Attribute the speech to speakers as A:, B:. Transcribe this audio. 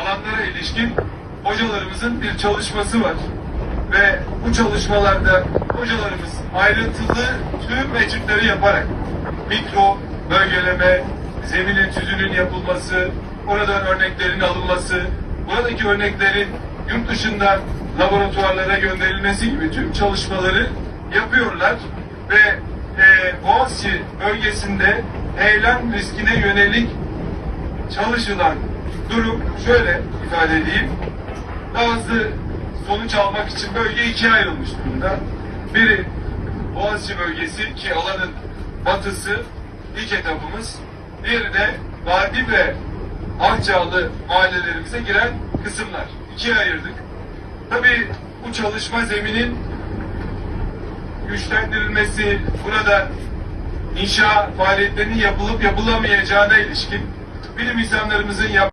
A: alanlara ilişkin hocalarımızın bir çalışması var. Ve bu çalışmalarda hocalarımız ayrıntılı tüm etütleri yaparak mikro, bölgeleme, zeminin tüzünün yapılması, oradan örneklerin alınması, buradaki örneklerin yurt dışından laboratuvarlara gönderilmesi gibi tüm çalışmaları yapıyorlar ve e, Boğaziçi bölgesinde heyelan riskine yönelik çalışılan durum şöyle ifade edeyim. Bazı sonuç almak için bölge ikiye ayrılmış durumda. Biri Boğaziçi bölgesi ki alanın batısı ilk etapımız. Diğeri de Vadi ve Akçağlı mahallelerimize giren kısımlar. İkiye ayırdık. Tabii bu çalışma zeminin güçlendirilmesi, burada inşa faaliyetlerinin yapılıp yapılamayacağına ilişkin bilim insanlarımızın yap